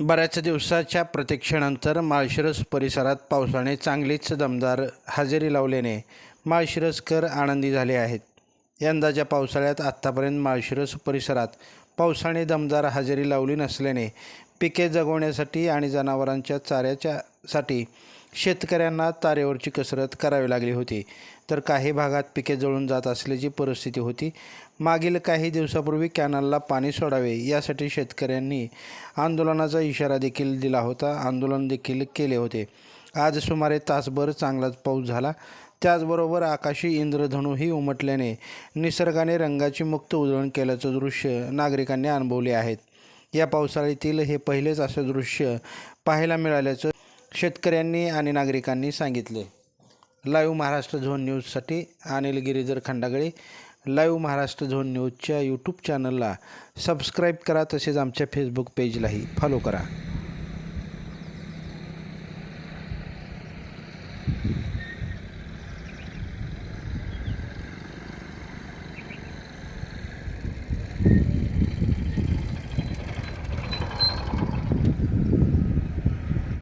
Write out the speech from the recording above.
बऱ्याच दिवसाच्या प्रतीक्षेनंतर माळशिरस परिसरात पावसाने चांगलीच दमदार हजेरी लावल्याने माळशिरसकर आनंदी झाले आहेत. यंदाच्या पावसाळ्यात आत्तापर्यंत माळशिरस परिसरात पावसाने दमदार हजेरी लावली नसल्याने पिके जगवण्यासाठी आणि जनावरांच्या चाऱ्याच्यासाठी शेतकऱ्यांना तारेवरची कसरत करावी लागली होती. तर काही भागात पिके जळून जात असल्याची परिस्थिती होती. मागील काही दिवसापूर्वी कॅनलला पाणी सोडावे यासाठी शेतकऱ्यांनी आंदोलनाचा इशारा देखील दिला होता. आंदोलन देखील केले होते. आज सुमारे तासभर चांगलाच पाऊस झाला. त्याचबरोबर आकाशी इंद्रधनूही उमटल्याने निसर्गाने रंगाची मुक्त उधळण केल्याचं दृश्य नागरिकांनी अनुभवले आहेत या पावसाळ्यातील हे पहिलेच असं दृश्य पाहायला मिळाल्याचं शेतकऱ्यांनी आणि नागरिकांनी सांगितले. लाईव्ह महाराष्ट्र झोन न्यूजसाठी अनिल गिरीधर खंडागळे. लाईव्ह महाराष्ट्र झोन न्यूजच्या यूट्यूब चॅनलला सबस्क्राईब करा तसेच आमच्या फेसबुक पेजलाही फॉलो करा.